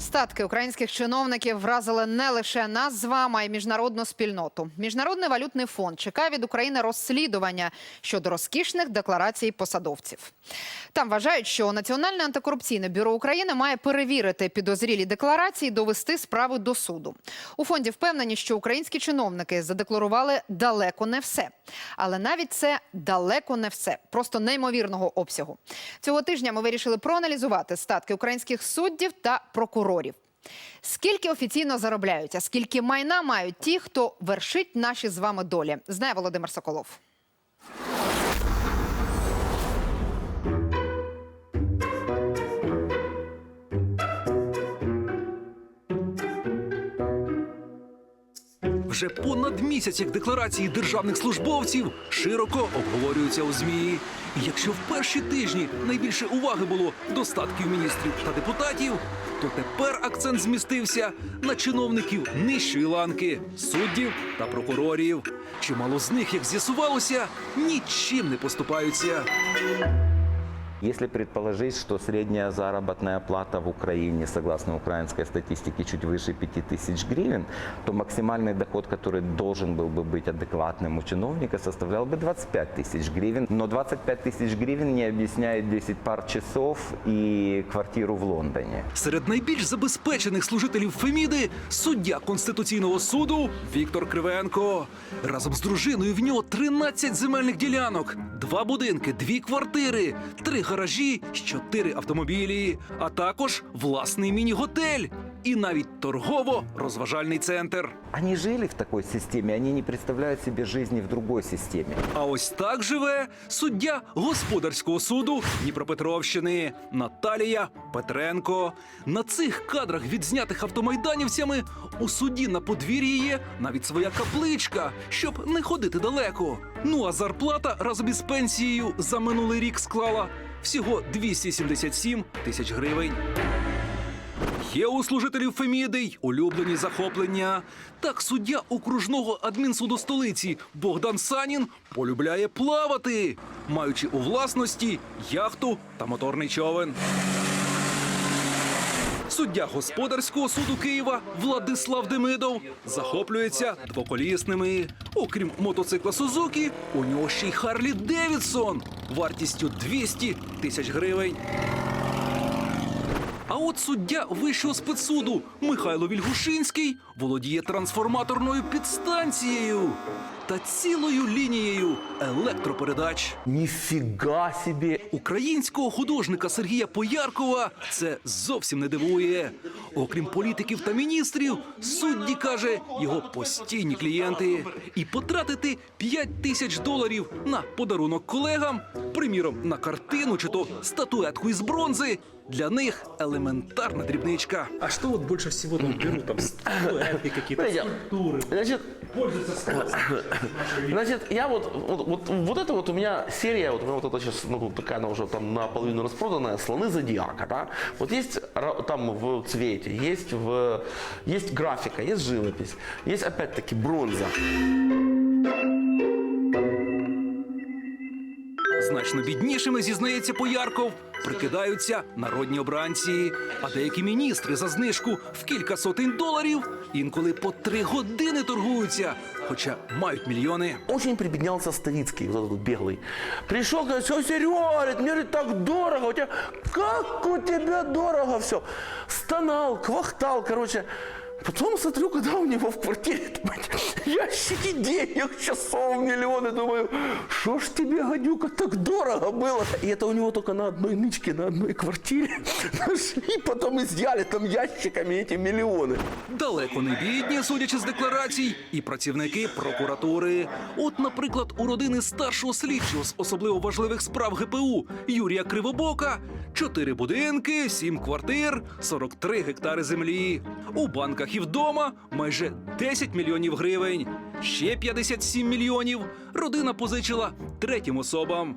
Статки українських чиновників вразили не лише нас з вами, а й міжнародну спільноту. Міжнародний валютний фонд чекає від України розслідування щодо розкішних декларацій посадовців. Там вважають, що Національне антикорупційне бюро України має перевірити підозрілі декларації, довести справи до суду. У фонді впевнені, що українські чиновники задекларували далеко не все. Але навіть це далеко не все, просто неймовірного обсягу. Цього тижня ми вирішили проаналізувати статки українських суддів та прокурорів. Скільки офіційно заробляють, а скільки майна мають ті, хто вершить наші з вами долі, знає Володимир Соколов. Вже понад місяць, як декларації державних службовців широко обговорюються у ЗМІ. І якщо в перші тижні найбільше уваги було до статків міністрів та депутатів, то тепер акцент змістився на чиновників нижчої ланки суддів та прокурорів. Чимало з них, як з'ясувалося, нічим не поступаються. Если предположить, что средняя заработная плата в Украине, согласно украинской статистике, чуть выше 5000 гривен, то максимальный доход, который должен был бы быть адекватным у чиновника, составлял бы 25 тысяч гривен. Но 25 тысяч гривен не объясняет 10 пар часов и квартиру в Лондоне. Серед найбільш забезпечених служителів Феміди суддя Конституційного суду Віктор Кривенко. Разом з дружиною в нього 13 земельних ділянок, два будинки, дві квартири, три гаражі, чотири автомобілі, а також власний міні-готель і навіть торгово-розважальний центр. Они жили в такой системе, они не представляют себе жизни в другой системе. А ось так живе суддя господарського суду Дніпропетровщини Наталія Петренко. На цих кадрах, відзнятих автомайданівцями, у суді на подвір'ї є навіть своя капличка, щоб не ходити далеко. Ну а зарплата разом із пенсією за минулий рік склала всього 277 тисяч гривень. Є у служителів Феміди й улюблені захоплення. Так суддя окружного адмінсуду столиці Богдан Санін полюбляє плавати, маючи у власності яхту та моторний човен. Суддя господарського суду Києва Владислав Демидов захоплюється двоколісними. Окрім мотоцикла Сузукі, у нього ще й Харлі Девідсон вартістю 200 тисяч гривень. А от суддя вищого спецсуду Михайло Вільгушинський володіє трансформаторною підстанцією та цілою лінією електропередач. Нифига себе! Українського художника Сергія Пояркова це зовсім не дивує. Окрім політиків та міністрів, судді каже його постійні клієнти. І потратити 5 тисяч доларів на подарунок колегам, приміром на картину чи то статуетку із бронзи. Для них елементарна дрібничка. А что вот больше всего там берут? Там статуэтки какие-то, Смотрите, скульптуры. Значит, Пользуются спросом. значит, я вот, вот, вот, вот это вот у меня серия, вот, у меня вот это сейчас, ну, такая она уже там наполовину распроданная, слоны зодиака, да? Вот есть ра- там в цвете, есть в, есть графика, есть живопись, есть опять-таки бронза. Значно біднішими, зізнається Поярков, прикидаються народні обранці. А деякі міністри за знижку в кілька сотень доларів інколи по три години торгуються, хоча мають мільйони. Очень прибеднялся Ставицкий, вот этот вот беглый. Пришел, говорит, Серега, мне так дорого, у тебя, как у тебя дорого все. Стонал, квахтал, короче. Потом смотрю, когда у него в квартире там эти ящики денег, часов, миллионы, думаю, что ж тебе, гадюка, так дорого было? И это у него только на одной нычке, на одной квартире нашли, потом изъяли там ящиками эти миллионы. Далеко не бідні, судячи з декларацій, і працівники прокуратури. От, наприклад, у родини старшого слідчого з особливо важливих справ ГПУ Юрія Кривобока чотири будинки, сім квартир, 43 гектари землі. У банках і вдома майже 10 мільйонів гривень. Ще 57 мільйонів родина позичила третім особам.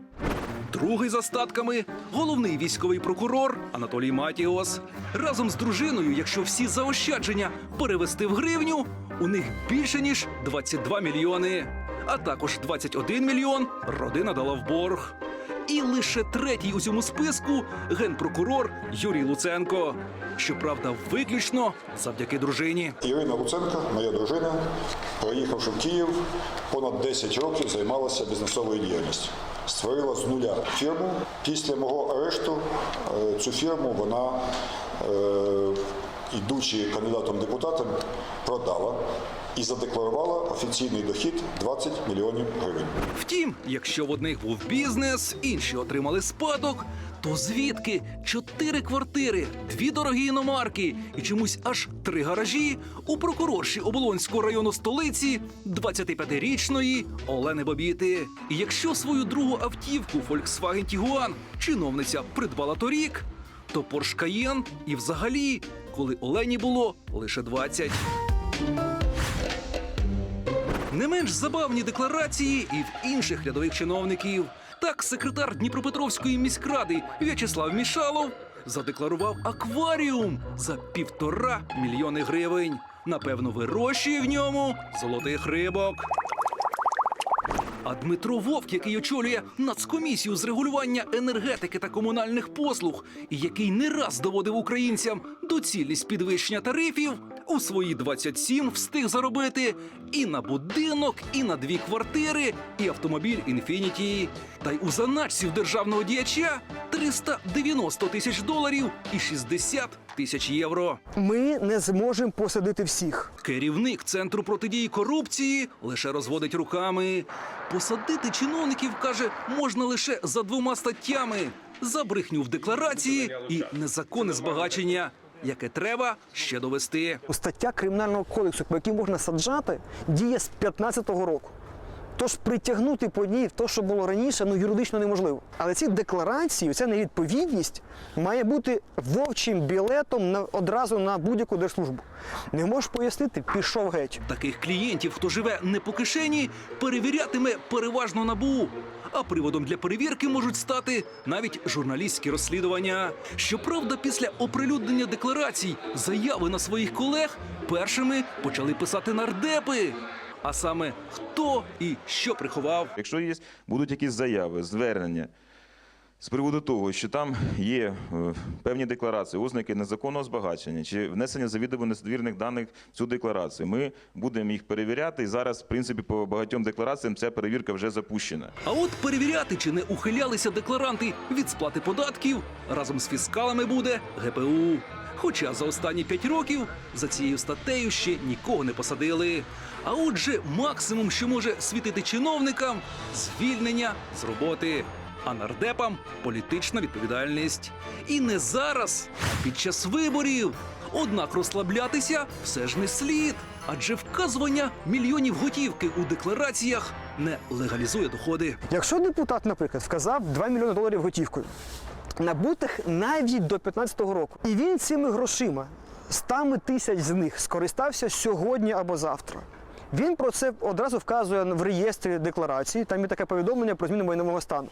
Другий за статками головний військовий прокурор Анатолій Матіос. Разом з дружиною, якщо всі заощадження перевести в гривню, у них більше ніж 22 мільйони. А також 21 мільйон родина дала в борг. І лише третій у цьому списку генпрокурор Юрій Луценко. Щоправда, виключно завдяки дружині. Ірина Луценко, моя дружина, приїхавши в Київ, понад 10 років займалася бізнесовою діяльністю. Створила з нуля фірму. Після мого арешту е, цю фірму вона, е, ідучи кандидатом депутатом, продала і задекларувала офіційний дохід 20 мільйонів гривень. Втім, якщо в одних був бізнес, інші отримали спадок. То звідки чотири квартири, дві дорогі іномарки і чомусь аж три гаражі у прокурорші Оболонського району столиці 25-річної Олени Бобіти. І якщо свою другу автівку Volkswagen Tiguan чиновниця придбала торік, то Porsche Cayenne і взагалі, коли Олені було лише 20. Не менш забавні декларації і в інших рядових чиновників. Так, секретар Дніпропетровської міськради В'ячеслав Мішалов задекларував акваріум за півтора мільйони гривень. Напевно, вирощує в ньому золотих рибок. А Дмитро Вовк, який очолює нацкомісію з регулювання енергетики та комунальних послуг, і який не раз доводив українцям доцільність підвищення тарифів, у свої 27 встиг заробити і на будинок, і на дві квартири, і автомобіль Інфініті. Та й у заначці державного діяча 390 тисяч доларів і 60 тисяч євро. Ми не зможемо посадити всіх. Керівник центру протидії корупції лише розводить руками. Посадити чиновників каже можна лише за двома статтями: за брехню в декларації і незаконне збагачення, яке треба ще довести. Стаття кримінального кодексу, по якій можна саджати, діє з 15-го року. Тож притягнути по ній в те, що було раніше, ну юридично неможливо. Але ці декларації, ця невідповідність має бути вовчим білетом на одразу на будь-яку держслужбу. Не можеш пояснити, пішов геть. Таких клієнтів, хто живе не по кишені, перевірятиме переважно набу. А приводом для перевірки можуть стати навіть журналістські розслідування. Щоправда, після оприлюднення декларацій заяви на своїх колег першими почали писати нардепи. А саме хто і що приховав. Якщо є, будуть якісь заяви, звернення з приводу того, що там є е, певні декларації, ознаки незаконного збагачення чи внесення завідомо нестовірних даних в цю декларацію, ми будемо їх перевіряти. І зараз, в принципі, по багатьом деклараціям ця перевірка вже запущена. А от перевіряти, чи не ухилялися декларанти від сплати податків разом з фіскалами буде ГПУ. Хоча за останні п'ять років за цією статтею ще нікого не посадили. А отже, максимум, що може світити чиновникам звільнення з роботи, а нардепам політична відповідальність. І не зараз, а під час виборів. Однак розслаблятися все ж не слід, адже вказування мільйонів готівки у деклараціях не легалізує доходи. Якщо депутат, наприклад, вказав 2 мільйони доларів готівкою, набутих навіть до 15-го року, і він цими грошима 100 тисяч з них скористався сьогодні або завтра. Він про це одразу вказує в реєстрі декларації, там є таке повідомлення про зміну майнового стану.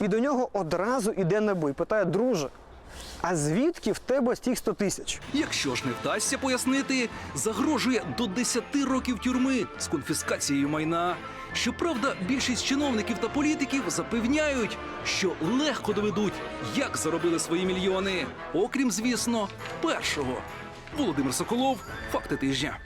І до нього одразу йде НАБУ і питає, друже, а звідки в тебе стільки 100 тисяч? Якщо ж не вдасться пояснити, загрожує до 10 років тюрми з конфіскацією майна. Щоправда, більшість чиновників та політиків запевняють, що легко доведуть, як заробили свої мільйони. Окрім, звісно, першого. Володимир Соколов, факти тижня.